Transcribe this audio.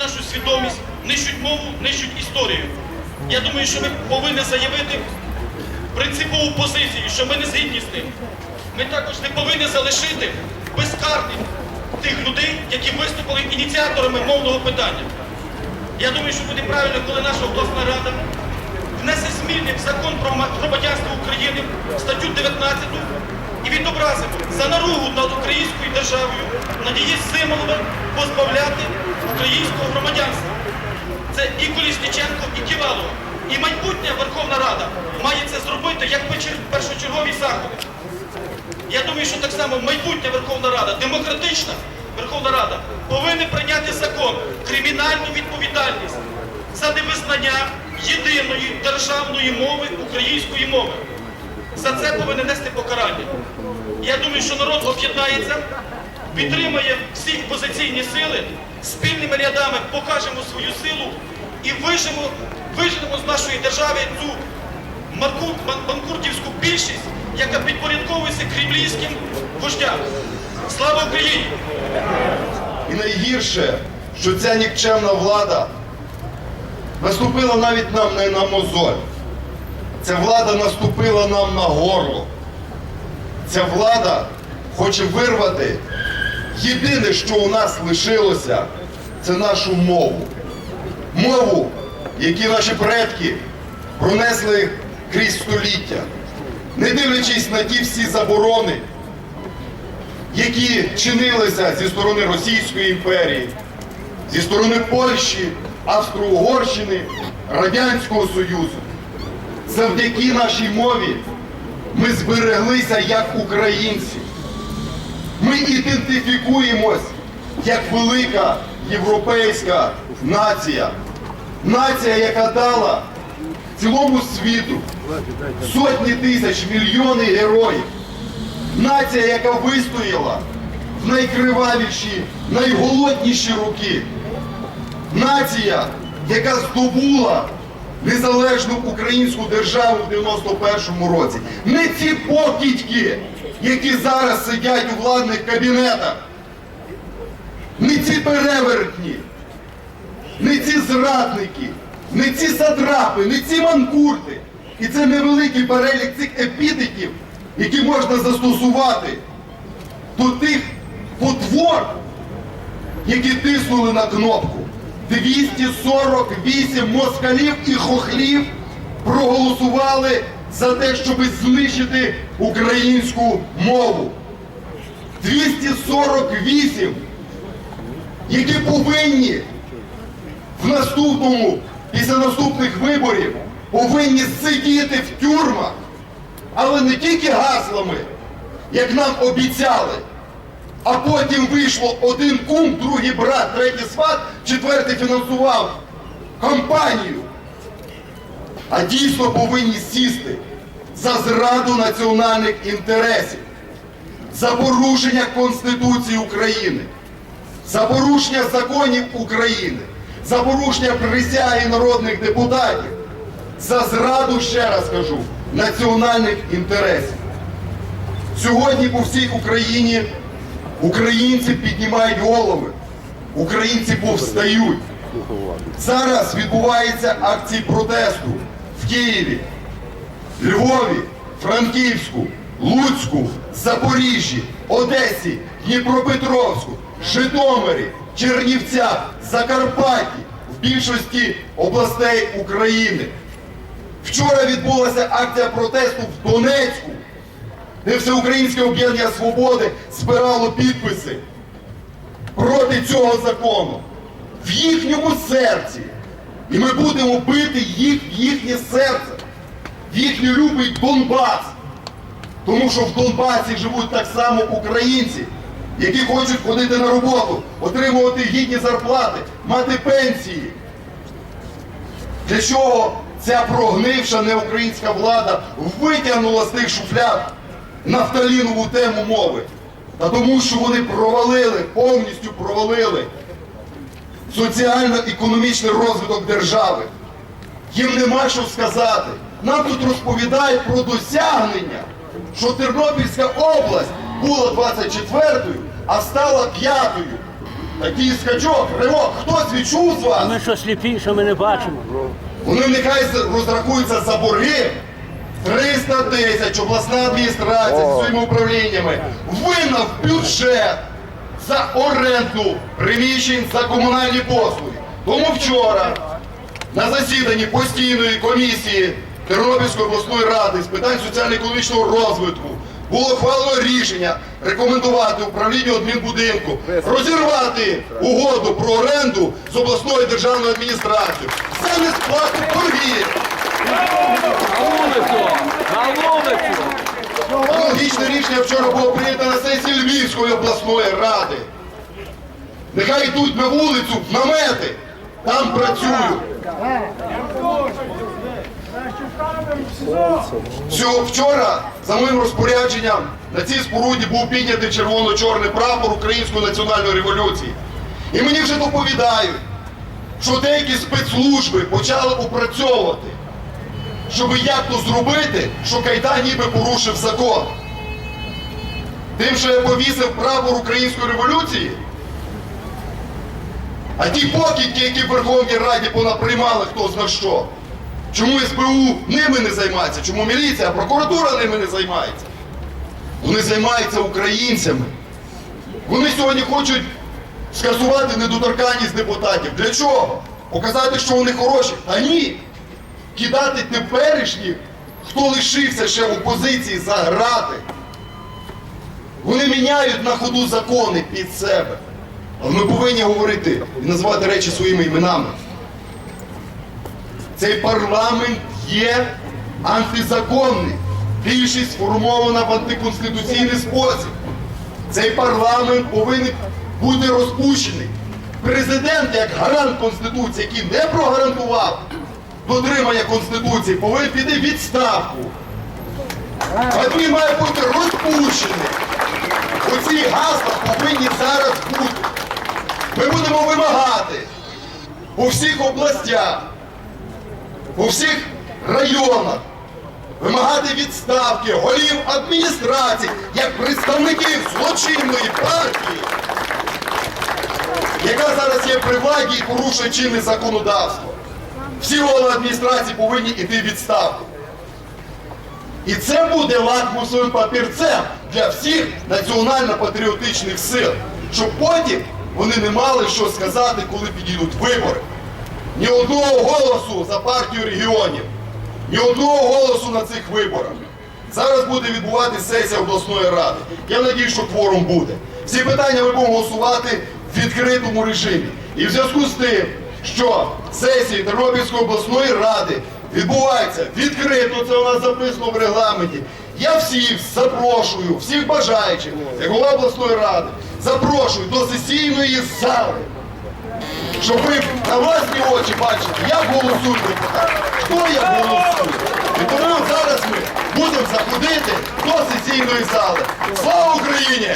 нашу свідомість, нищуть мову, нищуть історію. Я думаю, що ми повинні заявити принципову позицію, що ми не згідні з ним. Ми також не повинні залишити безкарним тих людей, які виступили ініціаторами мовного питання. Я думаю, що буде правильно, коли наша обласна рада внесе зміни в закон про громадянство України, статтю 19 і відобразимо за наругу над українською державою над її символами позбавляти українського громадянства. Це і Колісниченко, і Ківалова. І майбутня Верховна Рада має це зробити як першочергові заходи. Я думаю, що так само майбутня Верховна Рада, демократична Верховна Рада, повинна прийняти закон, кримінальну відповідальність за невизнання єдиної державної мови української мови. За це повинен нести покарання. Я думаю, що народ об'єднається, підтримає всі опозиційні сили, спільними рядами покажемо свою силу і вижимо, виженемо з нашої держави цю ман- більшість, яка підпорядковується кремлівським вождям. Слава Україні! І найгірше, що ця нікчемна влада наступила навіть нам не на мозоль. Ця влада наступила нам на горло. Ця влада хоче вирвати єдине, що у нас лишилося, це нашу мову. Мову, які наші предки пронесли крізь століття, не дивлячись на ті всі заборони, які чинилися зі сторони Російської імперії, зі сторони Польщі, Австро-Угорщини, Радянського Союзу. Завдяки нашій мові ми збереглися як українці. Ми ідентифікуємось як велика європейська нація. Нація, яка дала цілому світу сотні тисяч, мільйони героїв. Нація, яка вистояла в найкривавіші, найголодніші роки. Нація, яка здобула незалежну українську державу в 91-му році. Не ці покидьки, які зараз сидять у владних кабінетах. Не ці перевертні, не ці зрадники, не ці сатрапи, не ці манкурти. І це невеликий перелік цих епітетів, які можна застосувати до тих потвор, які тиснули на кнопку. 248 москалів і хохлів проголосували за те, щоб знищити українську мову. 248, які повинні в наступному, після наступних виборів, повинні сидіти в тюрмах, але не тільки гаслами, як нам обіцяли. А потім вийшло один кум, другий брат, третій сват, четвертий фінансував кампанію. А дійсно повинні сісти за зраду національних інтересів, за порушення Конституції України, за порушення законів України, за порушення присяги народних депутатів, за зраду, ще раз кажу, національних інтересів. Сьогодні по всій Україні українці піднімають голови, українці повстають. Зараз відбуваються акції протесту в Києві, Львові, Франківську, Луцьку, Запоріжжі, Одесі, Дніпропетровську, Житомирі, Чернівцях, Закарпатті, в більшості областей України. Вчора відбулася акція протесту в Донецьку, де Всеукраїнське об'єднання свободи збирало підписи проти цього закону в їхньому серці. І ми будемо бити їх в їхнє серце, в їхній любий Донбас. Тому що в Донбасі живуть так само українці, які хочуть ходити на роботу, отримувати гідні зарплати, мати пенсії. Для чого ця прогнивша неукраїнська влада витягнула з тих шуфляд нафталінову тему мови? Та тому, що вони провалили, повністю провалили соціально-економічний розвиток держави. Їм нема що сказати. Нам тут розповідають про досягнення, що Тернопільська область була 24-ю, а стала 5-ю. такий скачок, ривок. Хтось відчув з вас? Ми що сліпі, що ми не бачимо? Вони нехай розрахуються за борги. 300 тисяч обласна адміністрація зі своїми управліннями винна в бюджет за оренду приміщень за комунальні послуги. Тому вчора на засіданні постійної комісії Тернопільської обласної ради з питань соціально-економічного розвитку було ухвалено рішення рекомендувати управлінню адмінбудинку розірвати угоду про оренду з обласною державною адміністрацією за несплату боргів. На вулицю! На вулицю! Аналогічне рішення вчора було прийнято на сесії Львівської обласної ради. Нехай йдуть на вулицю, в намети, там працюють. Всього- Вчора, за моїм розпорядженням, на цій споруді був піднятий червоно-чорний прапор Української національної революції. І мені вже доповідають, що деякі спецслужби почали опрацьовувати, щоб як то зробити, що Кайдан ніби порушив закон. Тим, що я повісив прапор Української революції, а ті покидьки, які в Верховній Раді понаприймали хто зна що. Чому СБУ ними не займається? Чому міліція, а прокуратура ними не займається? Вони займаються українцями. Вони сьогодні хочуть скасувати недоторканність депутатів. Для чого? Показати, що вони хороші. Та ні. Кидати теперішніх, хто лишився ще в опозиції за грати. Вони міняють на ходу закони під себе. Але ми повинні говорити і називати речі своїми іменами. Цей парламент є антизаконний. Більшість сформована в антиконституційний спосіб. Цей парламент повинен бути розпущений. Президент, як гарант Конституції, який не прогарантував дотримання Конституції, повинен піти відставку. А він має бути розпущений. Оці гасла повинні зараз бути. Ми будемо вимагати по всіх областях, по всіх районах, вимагати відставки голів адміністрацій як представників злочинної партії, яка зараз є при владі і порушує чинне законодавство. Всі голови адміністрації повинні йти відставку. І це буде лакмусовим папірцем для всіх національно-патріотичних сил, щоб потім вони не мали що сказати, коли підійдуть вибори. Ні одного голосу за партію регіонів, ні одного голосу на цих виборах. Зараз буде відбуватися сесія обласної ради. Я надію, що кворум буде. Всі питання ми будемо голосувати в відкритому режимі. І в зв'язку з тим, що сесії Тернопільської обласної ради відбуваються відкрито, це у нас записано в регламенті. Я всіх запрошую, всіх бажаючих, як голова обласної ради, запрошую до сесійної зали щоб ви на власні очі бачили, як голосують депутати, хто як голосує. І тому зараз ми будемо заходити до сесійної зали. Слава Україні!